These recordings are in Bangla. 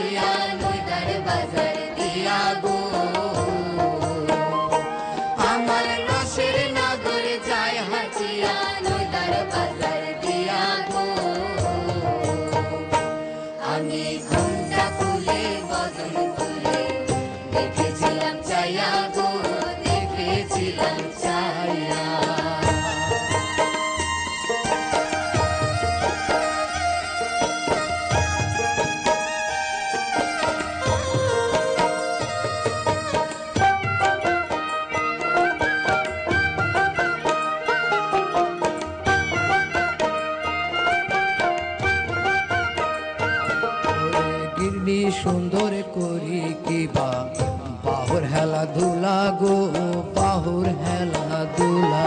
I Gulyan Muydar Bazar. আমি সুন্দর করি কিবা বাহুর হেলা দুলা গো বাহুর হেলা দুলা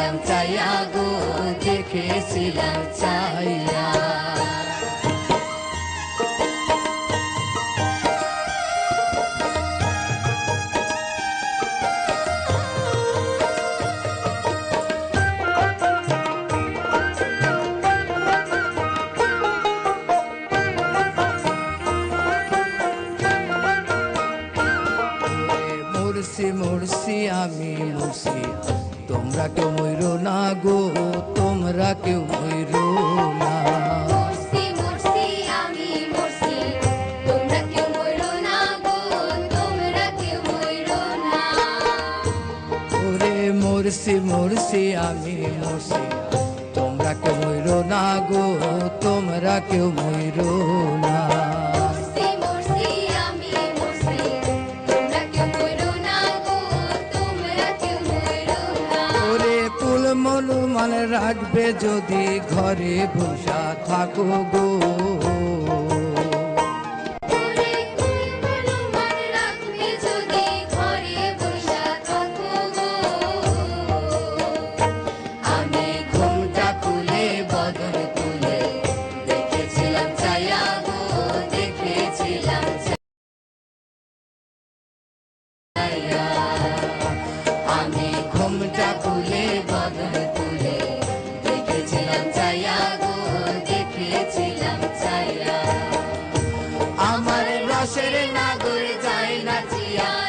দেখেছিলাম চাইয়া গো দেখেছিলাম চাইয়া মরছি মরছি আমি মরছি তোমরা কেউ ময়ূর না গো তোমরা কেউ ময়ূর না। মরছি মরছি আমি মরছি। তোমরা কেউ ময়ূর না গো তোমরা কেউ ময়ূর না। রাখবে যদি ঘরে বসা থাকো গো। Gracias.